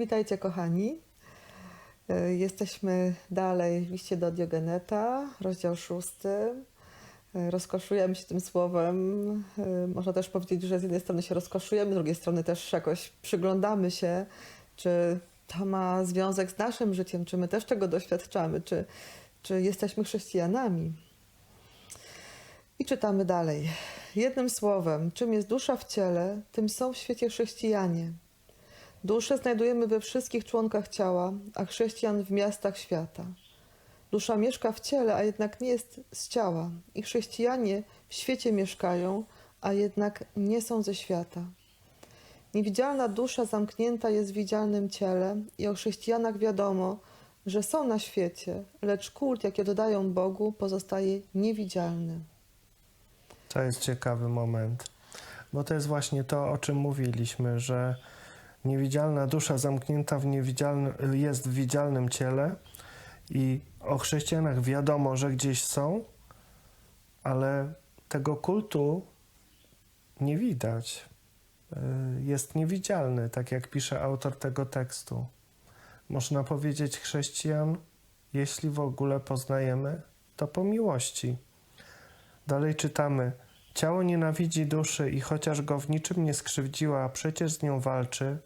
Witajcie kochani. E, Jesteśmy dalej w liście do Diogeneta, rozdział szósty. E, Rozkoszujemy się tym słowem. E, Można też powiedzieć, że z jednej strony się rozkoszujemy, z drugiej strony też jakoś przyglądamy się, czy to ma związek z naszym życiem, czy my też czego doświadczamy, czy, czy jesteśmy chrześcijanami. I czytamy dalej. Jednym słowem, czym jest dusza w ciele, tym są w świecie chrześcijanie. Duszę znajdujemy we wszystkich członkach ciała, a chrześcijan w miastach świata. Dusza mieszka w ciele, a jednak nie jest z ciała. I chrześcijanie w świecie mieszkają, a jednak nie są ze świata. Niewidzialna dusza zamknięta jest w widzialnym ciele i o chrześcijanach wiadomo, że są na świecie, lecz kult, jaki dodają Bogu, pozostaje niewidzialny. To jest ciekawy moment, bo to jest właśnie to, o czym mówiliśmy, że niewidzialna dusza zamknięta w niewidzialny, jest w widzialnym ciele i o chrześcijanach wiadomo, że gdzieś są, ale tego kultu nie widać. Y, Jest niewidzialny, tak jak pisze autor tego tekstu. Można powiedzieć, chrześcijan, jeśli w ogóle poznajemy, to po miłości. Dalej czytamy. Ciało nienawidzi duszy i chociaż go w niczym nie skrzywdziła, przecież z nią walczy,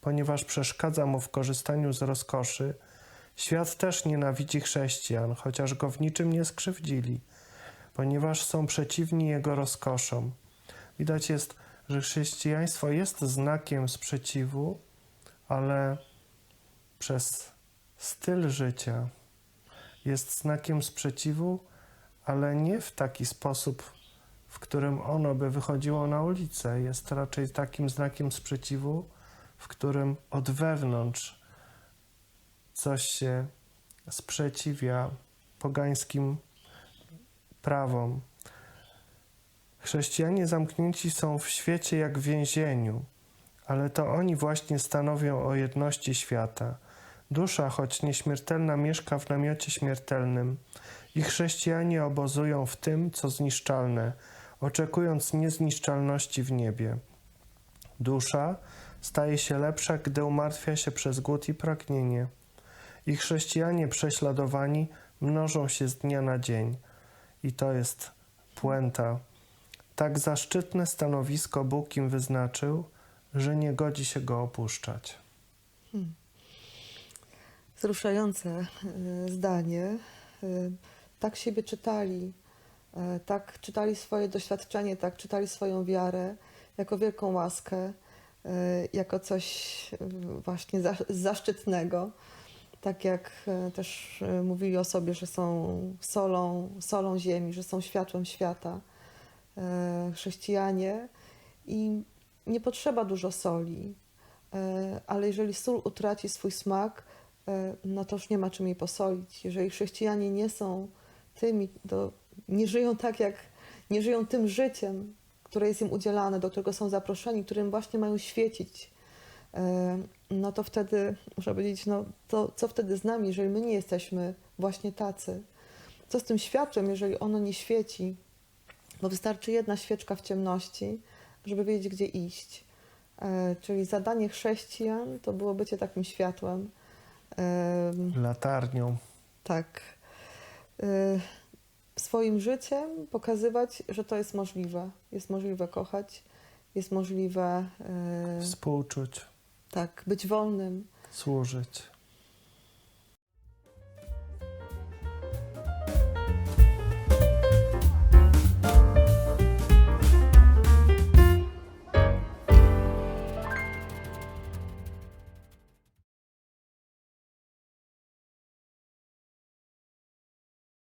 ponieważ przeszkadza mu w korzystaniu z rozkoszy. Świat też nienawidzi chrześcijan, chociaż go w niczym nie skrzywdzili, ponieważ są przeciwni jego rozkoszom. Widać jest, że chrześcijaństwo jest znakiem sprzeciwu, ale przez styl życia jest znakiem sprzeciwu, ale nie w taki sposób, w którym ono by wychodziło na ulicę. Jest raczej takim znakiem sprzeciwu, w którym od wewnątrz coś się sprzeciwia pogańskim prawom. Chrześcijanie zamknięci są w świecie jak w więzieniu, ale to oni właśnie stanowią o jedności świata. Dusza, choć nieśmiertelna, mieszka w namiocie śmiertelnym i chrześcijanie obozują w tym, co zniszczalne, oczekując niezniszczalności w niebie. Dusza staje się lepsza, gdy umartwia się przez głód i pragnienie. I chrześcijanie prześladowani mnożą się z dnia na dzień. I to jest puenta. Tak zaszczytne stanowisko Bóg im wyznaczył, że nie godzi się go opuszczać. Wzruszające e, zdanie. E, Tak siebie czytali, tak czytali swoje doświadczenie, tak czytali swoją wiarę jako wielką łaskę, e, jako coś e, właśnie za- zaszczytnego. Tak jak e, też e, mówili o sobie, że są solą, solą ziemi, że są światłem świata, e, chrześcijanie. I nie potrzeba dużo soli, e, ale jeżeli sól utraci swój smak, e, no to już nie ma czym jej posolić. Jeżeli chrześcijanie nie są tymi, to nie żyją tak jak, nie żyją tym życiem, które jest im udzielane, do którego są zaproszeni, którym właśnie mają świecić, e, no to wtedy, muszę powiedzieć, no to co wtedy z nami, jeżeli my nie jesteśmy właśnie tacy? Co z tym światłem, jeżeli ono nie świeci? Bo wystarczy jedna świeczka w ciemności, żeby wiedzieć, gdzie iść. E, Czyli zadanie chrześcijan to było bycie takim światłem. Em, Latarnią. tak. Swoim życiem pokazywać, że to jest możliwe. Jest możliwe kochać, jest możliwe y, Współczuć, tak, być wolnym, służyć.